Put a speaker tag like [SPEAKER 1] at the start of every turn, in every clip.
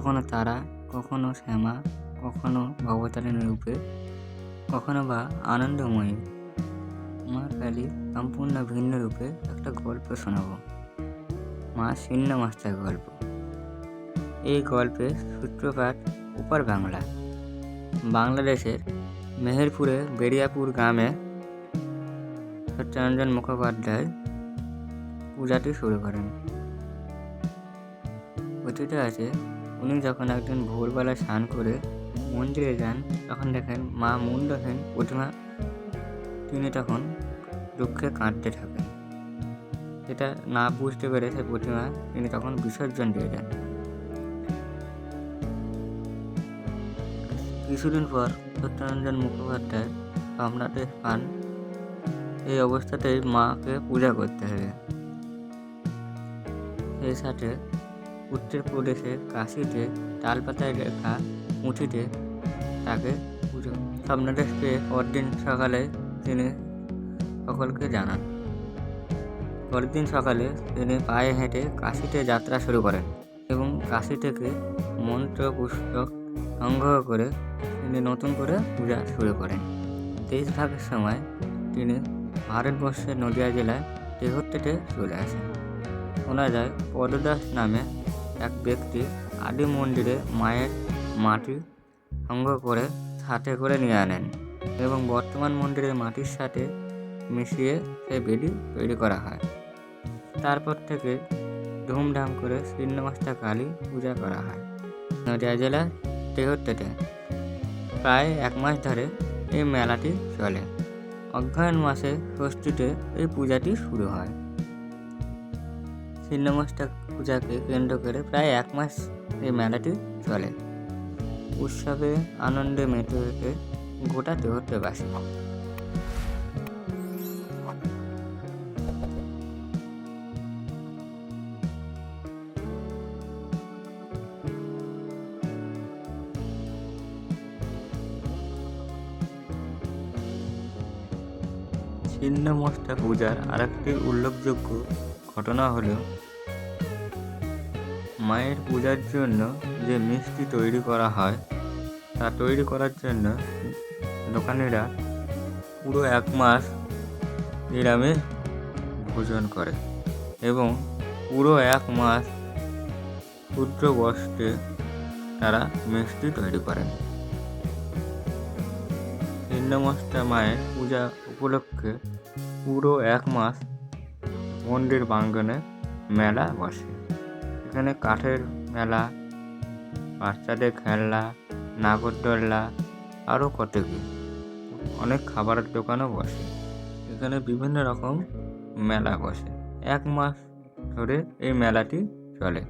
[SPEAKER 1] কখনো তারা, কখনো শ্যামা, কখনো ভবতারিণী রূপে, কখনো বা আনন্দময়ী। মা কালী সম্পূর্ণ ভিন্ন রূপে একটা গল্প শোনাবো। মা ছিন্ন মাস্টার গল্প। এই গল্পের সূত্রপাত উপর বাংলা। বাংলাদেশের মেহেরপুরে বেরিয়াপুর গ্রামে সত্যরঞ্জন মুখোপাধ্যায় পূজাটি শুরু করেন। কথিত আছে উনি যখন একদিন ভোরবেলা স্নান করে মন্দিরে যান, তখন দেখেন মা মুন্ডহীন প্রতিমা তিনি তখন দুঃখে কাঁদতে থাকেন। সেটা না বুঝতে পেরে সে প্রতিমা তিনি তখন বিসর্জন দিয়ে দেন। কিছুদিন পর সত্যরঞ্জন মুখোপাধ্যায় স্বপ্নাদেশ পান এই অবস্থাতেই মাকে পূজা করতে হবে। সেই সাথে উত্তরপ্রদেশের কাশিতে তালপাতায় লেখা মুঠিতে তাকে পুজো। স্বপ্নাদেশ পেয়ে পরদিন সকালে তিনি সকলকে জানান। পরদিন সকালে তিনি পায়ে হেঁটে কাশিতে যাত্রা শুরু করেন এবং কাশি থেকে মন্ত্র পুস্তক সংগ্রহ করে তিনি নতুন করে পূজা শুরু করেন। দেশভাগের সময় তিনি ভারতবর্ষের নদিয়া জেলায় তেহট্টেতে চলে আসেন। শোনা যায়, পদদাস নামে এক ব্যক্তি আদি মন্দিরে মায়ের মাটি সংগ্রহ করে সাথে করে নিয়ে আনেন এবং বর্তমান মন্দিরের মাটির সাথে মিশিয়ে সেই বেদি তৈরি করা হয়। তারপর থেকে ধুমধাম করে ছিন্নমাস্তা কালী পূজা করা হয়। নদিয়া জেলার তেহট্টেতে প্রায় এক মাস ধরে এই মেলাটি চলে। অগ্রহায়ণ মাসে ষষ্ঠীতে এই পূজাটি শুরু হয়। ছিন্নমাস্তা পূজাকে কেন্দ্র করে প্রায় এক মাস এই মেলাটি চলে। উৎসবে আনন্দে মেতে ওঠে গোটা তেহট্টেবাসী ছিন্নমস্তা পূজার আরেকটি উল্লেখযোগ্য ঘটনা হলো, মায়ের পূজার জন্য যে মিষ্টি তৈরি করা হয়, তা তৈরি করার জন্য দোকানিরা পুরো এক মাস নিরামিষ ভোজন করে এবং পুরো এক মাস ক্ষুদ্র বস্ত্রে তারা মিষ্টি তৈরি করেন। ছিন্নমস্তা মায়ের পূজা উপলক্ষে পুরো এক মাস মন্দির প্রাঙ্গণে মেলা বসে। এখানে কাঠের মেলা, বাচ্চাদের খেলনা নাগরদোল্লা আরও কত কি অনেক খাবারের দোকানও বসে। এখানে বিভিন্ন রকম মেলা বসে। এক মাস ধরে এই মেলাটি চলে।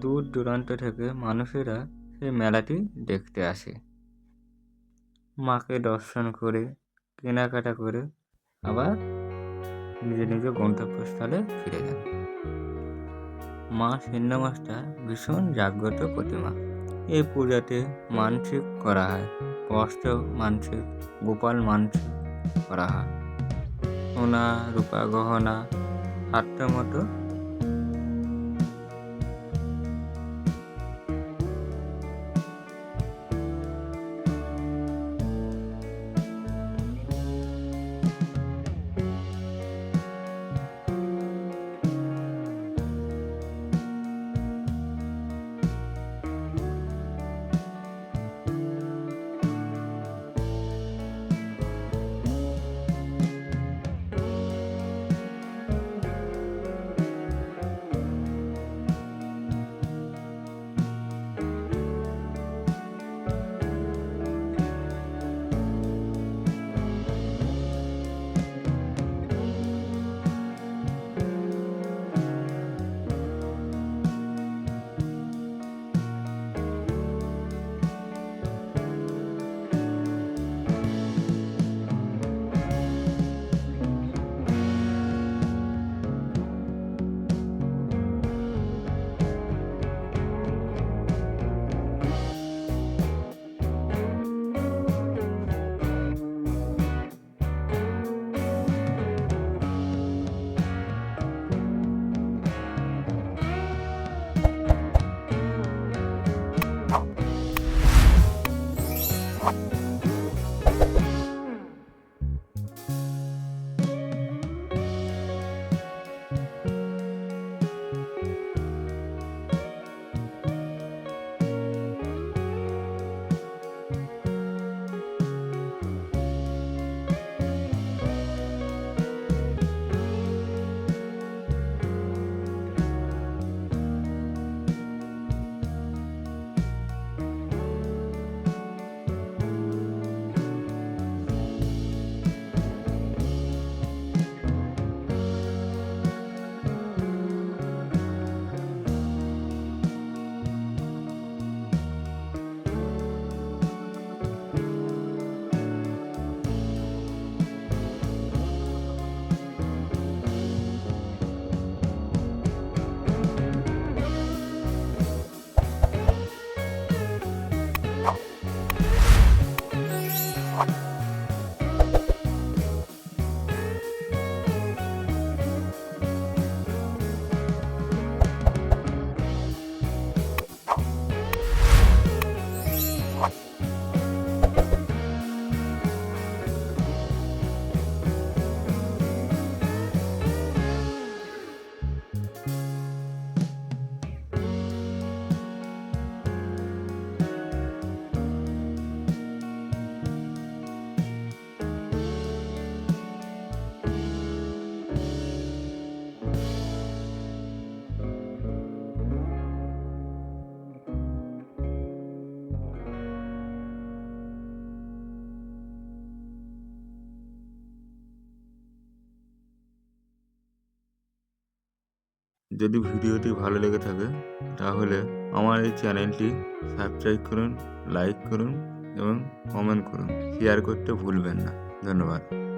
[SPEAKER 1] দূর দূরান্ত থেকে মানুষেরা সেই মেলাটি দেখতে আসে। মাকে দর্শন করে, কেনাকাটা করে, আবার নিজ নিজে গন্তব্যস্থলে ফিরে যান। মা মাছটা ভীষণ জাগ্রত প্রতিমা। এই পূজাতে মানসিক করা হয় কষ্ট মানসিক, গোপাল মানসিক করা হয়। সোনা, রূপা, গহনা আত্মমতো মতো
[SPEAKER 2] যদি ভিডিওটি ভালো লেগে থাকে, তাহলে আমার এই চ্যানেলটি সাবস্ক্রাইব করুন, লাইক করুন এবং কমেন্ট করুন। শেয়ার করতে ভুলবেন না। ধন্যবাদ।